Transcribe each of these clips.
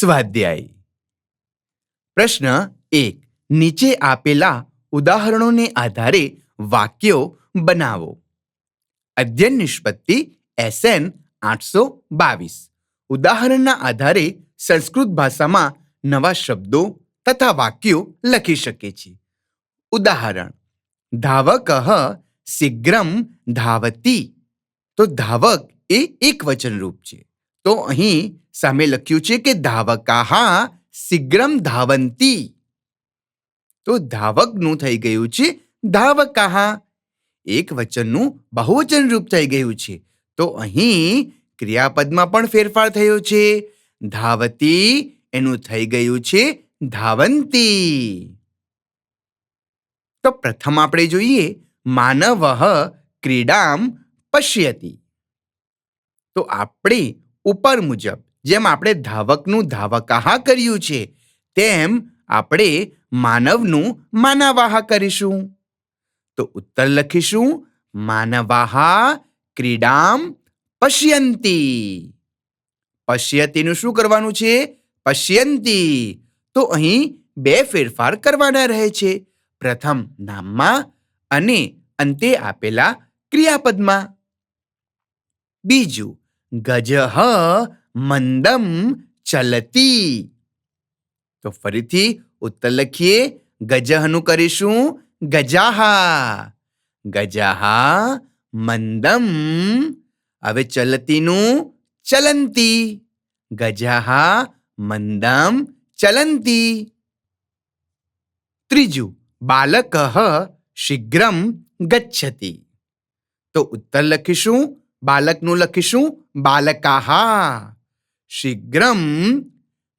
સ્વાધ્યાય. પ્રશ્ન એક. નીચે આપેલા ઉદાહરણોને આધારે વાક્યો બનાવો. અધ્યયન નિષ્પત્તિ, એસએન આઠસો બાવીસ. ઉદાહરણના આધારે સંસ્કૃત ભાષામાં નવા શબ્દો તથા વાક્યો લખી શકે છે. ઉદાહરણ. ધાવક શીઘ્રમ ધાવતી. તો ધાવક એ એક વચન રૂપ છે. તો અહીં સામે લખ્યું છે કે ધાવકાહા શીઘ્રમ ધાવંતી. તો ધાવકનું થઈ ગયું છે ધાવકાહા. એક વચનનું બહુવચન રૂપ થઈ ગયું છે. તો અહીં ક્રિયાપદમાં પણ ફેરફાર થયો છે. ધાવતી એનું થઈ ગયું છે ધાવંતી. તો પ્રથમ આપણે જોઈએ માનવ ક્રીડામ પશ્યતી. તો આપણે ઉપર મુજબ. જેમ આપણે ધાવકનું ધાવકાહા કર્યું છે, તેમ આપણે માનવનું માનવાહા કરીશું. તો ઉત્તર લખીશું, માનવાહા ક્રીડામ પશ્યંતી. પશ્યતીનું શું કરવાનું છે? પશ્યંતી. તો અહીં બે ફેરફાર કરવાના રહે છે. પ્રથમ નામમાં અને અંતે આપેલા ક્રિયાપદમાં. બીજું ગજહ મંદમ ચલતી. તો ફરીથી ઉત્તર લખીએ ગજહનું કરીશું ગજાહા. ગજાહા મંદમ, હવે ચલતીનું ચલંતી. ગજાહા મંદમ ચલંતી. ત્રીજું, બાલક શીઘ્રમ ગચ્છતી. તો ઉત્તર લખીશું બાલકનું લખીશું? બાલકાહા. શીઘ્રમ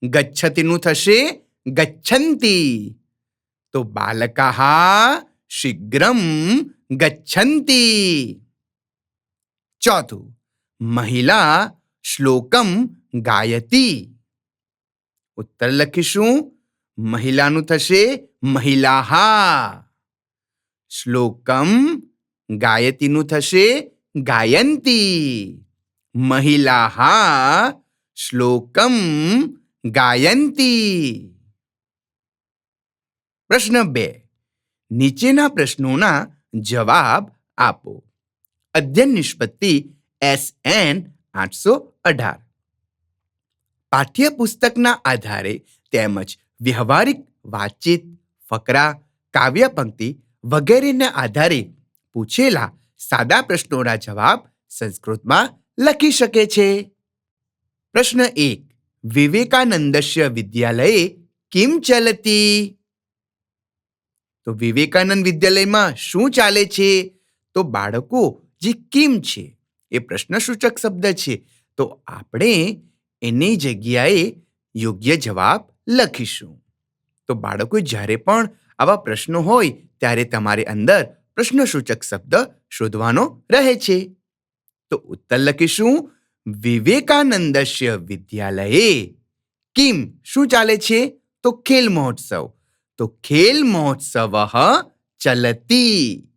ગચ્છતીનું થશે ગચ્છંતી. તો બાલકાહા શીઘ્રમ ગચ્છંતી. ચોથું, મહિલા શ્લોકમ ગાયતી. ઉત્તર લખીશું? મહિલાનું થશે મહિલાહા. શ્લોકમ ગાયતીનું થશે ગાયંતી. મહિલાહા શ્લોકમ ગાયંતી. પ્રશ્ન બે. નીચેના પ્રશ્નોના જવાબ આપો. અધ્યયન નિષ્પત્તિ એસ એન આઠસો અઢાર. પાઠ્યપુસ્તકના આધારે તેમજ વ્યવહારિક વાતચીત, ફકરા કાવ્ય પંક્તિ વગેરેના આધારે પૂછેલા સાદા પ્રશ્નોના જવાબ સંસ્કૃતમાં લખી શકે છે. પ્રશ્ન એક, વિવેકાનંદસ્ય વિદ્યાલયે કેમ ચલતી? તો વિવેકાનંદ વિદ્યાલયમાં શું ચાલે છે? તો બાળકો, જે કેમ છે? એ પ્રશ્નસૂચક શબ્દ છે. તો આપણે એની જગ્યાએ યોગ્ય જવાબ લખીશું. તો બાળકો, જ્યારે પણ આવા પ્રશ્નો હોય, ત્યારે તમારે અંદર પ્રશ્નસૂચક શબ્દ શોધવાનો રહે છે. તો ઉત્તર લખીશું. વિવેકાનંદસ્ય વિદ્યાલયે કિમ શું ચાલે છે? તો ખેલ મહોત્સવ. તો ખેલ મહોત્સવ ચલતી.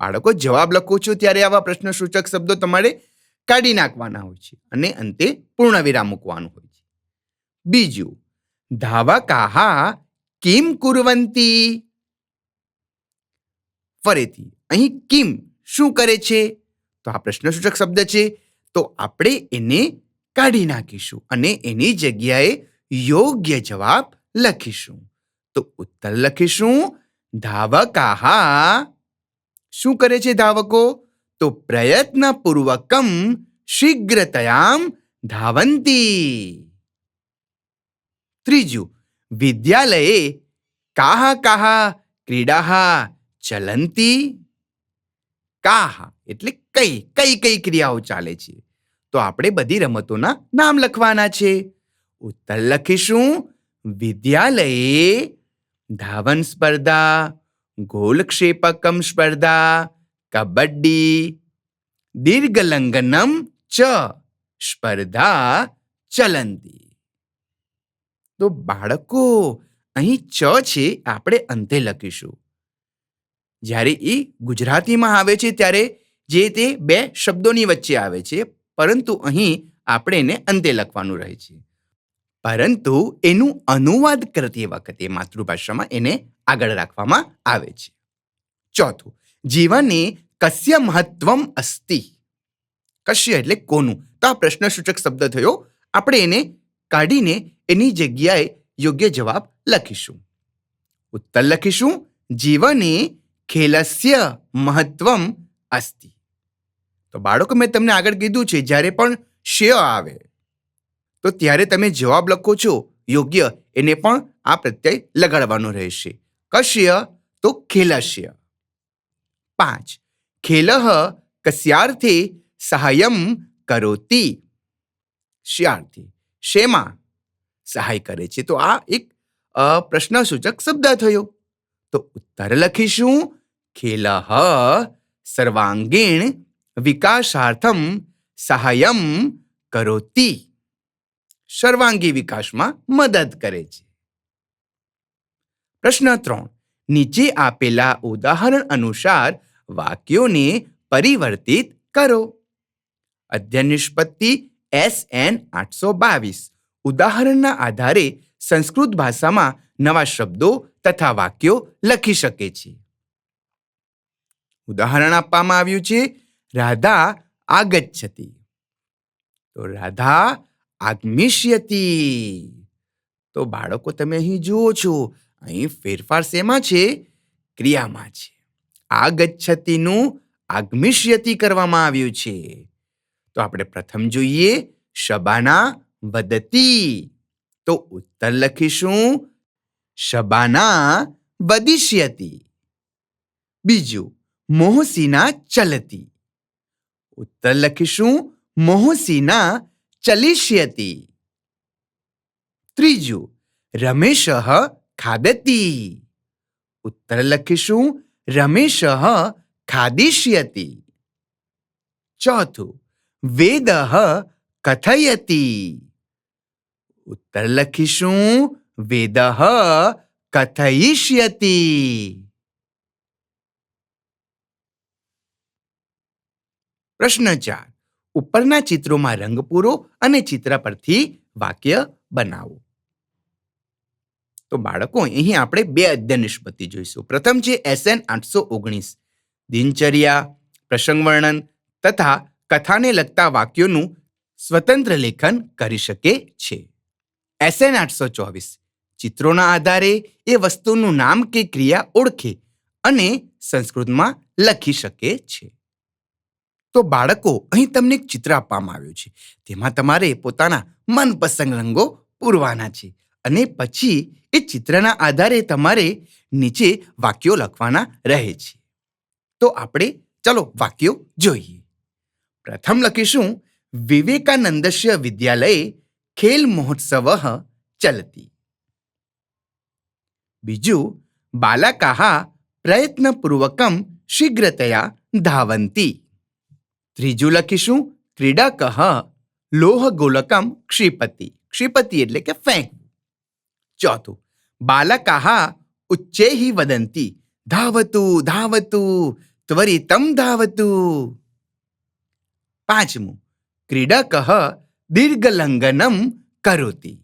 બાળકો, જવાબ લખો છો ત્યારે આવા પ્રશ્નસૂચક શબ્દો તમારે કાઢી નાખવાના હોય છે અને અંતે પૂર્ણ વિરામ મૂકવાનું હોય છે. બીજું ધાવકાહા કિમ કુરવંતી? ફરીથી, અહીં કિમ શું કરે છે? તો આ પ્રશ્નસૂચક શબ્દ છે. તો આપણે એને કાઢી નાખીશું અને એની જગ્યાએ યોગ્ય જવાબ લખીશું. તો ઉત્તર લખીશું, ધાવકાહા. શું કરે છે ધાવકો? તો પ્રયત્નપૂર્વકમ શીઘ્રતયામ ધાવંતી. ત્રીજું, વિદ્યાલયે કાહા કાહા ક્રીડાહા ચલંતી કાહા? એટલે કઈ કઈ કઈ ક્રિયાઓ ચાલે છે? તો આપણે બધી રમતોના નામ લખવાના છે. ઉત્તર લખીશું, વિદ્યાલયે ધાવન સ્પર્ધા, ગોલક્ષેપકમ સ્પર્ધા, કબડ્ડી, દીર્ઘલંઘનમ ચ, સ્પર્ધા ચલંતી. તો બાળકો, અહીં ચ છે, આપણે અંતે લખીશું. જ્યારે એ ગુજરાતીમાં આવે છે ત્યારે જે તે બે શબ્દોની વચ્ચે આવે છે, પરંતુ અહીં આપણે એને અંતે લખવાનું રહે છે. પરંતુ એનું અનુવાદ કરતી વખતે માતૃભાષામાં એને આગળ રાખવામાં આવે છે. ચોથું, જીવને કસ્ય મહત્વમ અસ્તિ? કશ્ય એટલે કોનું? તો આ પ્રશ્નસૂચક શબ્દ થયો. આપણે એને કાઢીને એની જગ્યાએ યોગ્ય જવાબ લખીશું. ઉત્તર લખીશું, જીવને ખેલસ્ય મહત્વમ અસ્તિ. તો બાળકો, મેં તમને આગળ કીધું છે, જ્યારે પણ શ્ય આવે, તો ત્યારે તમે જવાબ લખો છો, યોગ્ય, એને પણ આ પ્રત્યય લગાડવાનો રહેશે. કશ્ય તો ખેલસ્ય. પાંચ, ખેલહ કસ્યાર્થે સહાયમ કરોતી. શ્યાર્થી, શેમાં? સહાય કરે છે. તો આ એક પ્રશ્નસૂચક શબ્દ થયો. તો ઉત્તર લખીશું. ખેલહ સર્વાંગીણ વિકાસાર્થમ સહાયમ કરોતી. સર્વાંગી વિકાસમાં મદદ કરે છે. પ્રશ્ન ત્રણ. નીચે આપેલા ઉદાહરણ અનુસાર વાક્યોને પરિવર્તિત કરો. અધ્યયન નિષ્પત્તિ એસ એન આઠસો બાવીસ. ઉદાહરણના આધારે સંસ્કૃત ભાષામાં નવા શબ્દો તથા વાક્યો લખી શકે છે. ઉદાહરણ આપવામાં આવ્યું છે, રાધા આગચ્છતી. તો રાધા આગમિષ્યતી. તો બાળકો, તમે અહીં જુઓ છો, અહીં ફેરફાર શેમાં છે? ક્રિયામાં છે. આગચ્છતીનું આગમિષ્યતિ કરવામાં આવ્યું છે. તો આપણે પ્રથમ જોઈએ, શબાના વદતી. તો ઉત્તર લખીશું શબાના વદિષ્યતિ બીજું મોહસીના ચલતી ઉત્તર લખીશું મોહસીના ચલિષ્યતિ ત્રીજું રમેશ ખાદતી ઉત્તર લખીશું રમેશ ખાદિષ્યતિ ચોથું વેદ કથયતી ઉત્તર લખીશું વેદ કથયિષ્યતિ પ્રશ્ન ચાર ઉપરના ચિત્રોમાં રંગ પૂરો અને ચિત્ર પરથી વાક્ય બનાવો. તો બાળકો, અહીં આપણે બે અધ્યય નિષ્પત્તિ જોઈશું. પ્રથમ છે એસએન આઠસો ઓગણીસ. દિનચર્યા પ્રસંગ વર્ણન તથા કથાને લગતા વાક્યોનું સ્વતંત્ર લેખન કરી શકે છે. એસએન આઠસો ચોવીસ. ચિત્રોના આધારે એ વસ્તુનું નામ કે ક્રિયા ઓળખે અને સંસ્કૃતમાં લખી શકે છે. તો બાળકો, અહીં તમને એક ચિત્ર આપવામાં આવ્યું છે. તેમાં તમારે પોતાના મનપસંદ રંગો પૂરવાના છે અને પછી એ ચિત્રના આધારે તમારે નીચે વાક્યો લખવાના રહે છે. તો આપણે, ચલો વાક્યો જોઈએ. પ્રથમ લખીશું, વિવેકાનંદસ્ય વિદ્યાલયે ખેલ મહોત્સવ ચલતી બીજું બાલકાः પ્રયત્નપૂર્વકમ શીઘ્રતયા ધાવંતી ત્રીજું લખીશું ક્રીડકઃ લોહગોલકમ ક્ષિપતિ ક્ષિપતિ એટલે કે ફેંકવું ચોથું બાલકાः ઉચ્ચૈઃ વદંતી ધાવતુ ધાવતુ ત્વરિતમ ધાવતુ પાંચમું ક્રીડકઃ દીર્ઘલંઘનમ કરોતી.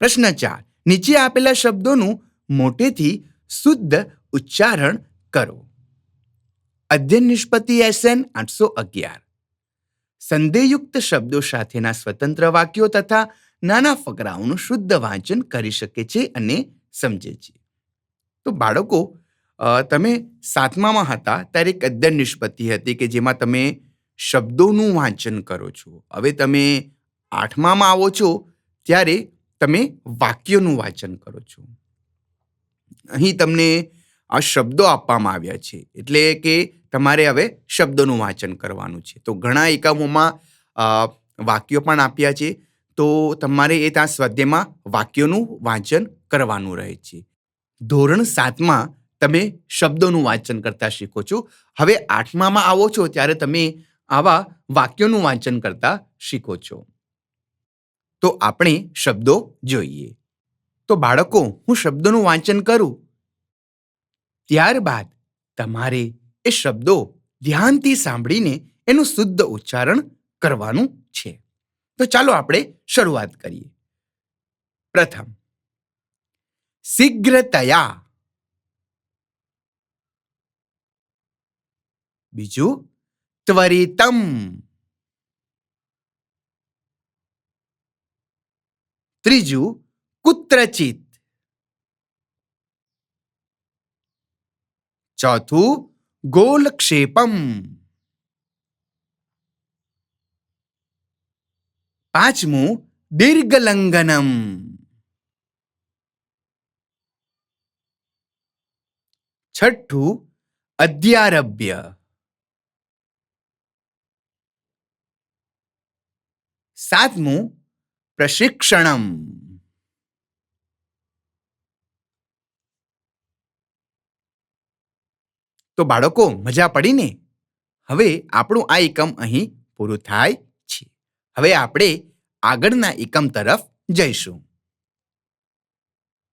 પ્રશ્ન ચાર. નીચે આપેલા શબ્દોનું મોટેથી શુદ્ધ ઉચ્ચારણ કરો. અધ્યયન નિષ્પતિ એસએન આઠસો અગિયાર. સંદેહયુક્ત શબ્દો સાથેના સ્વતંત્ર વાક્યો તથા નાના ફકરાઓનું શુદ્ધ વાંચન કરી શકે છે અને સમજે છે. તો બાળકો તમે સાતમામાં હતા ત્યારે એક અધ્યયન નિષ્પતિ હતી કે જેમાં તમે શબ્દોનું વાંચન કરો છો. હવે તમે આઠમામાં આવો છો, ત્યારે તમે વાક્યોનું વાંચન કરો છો. અહીં તમને આ શબ્દો આપવામાં આવ્યા છે, એટલે કે તમારે હવે શબ્દોનું વાંચન કરવાનું છે. તો ઘણા એકમોમાં વાક્યો પણ આપ્યા છે, તો તમારે એ ત્યાં સ્વાધ્યાયમાં વાક્યોનું વાંચન કરવાનું રહે છે. ધોરણ સાતમાં તમે શબ્દોનું વાંચન કરતા શીખો છો. હવે આઠમામાં આવો છો, ત્યારે તમે આવા વાક્યોનું વાંચન કરતા શીખો છો. તો આપણે શબ્દો જોઈએ. તો બાળકો, હું શબ્દોનું વાંચન કરું? ત્યારબાદ તમારે એ શબ્દો ધ્યાનથી સાંભળીને એનું શુદ્ધ ઉચ્ચારણ કરવાનું છે. તો ચાલો આપણે શરૂઆત કરીએ. પ્રથમ, શીઘ્રતયા. બીજું त्वरितम त्रिजु कुत्रचित चौथु गोलक्षेपम पांचमु दीर्घलंघनम छठू अद्यारभ्य સાતમું પ્રશિક્ષણમ. તો બાળકો, મજા પડી ને? હવે આપણું આ એકમ અહીં પૂરું થાય છે. હવે આપણે આગળના એકમ તરફ જઈશું.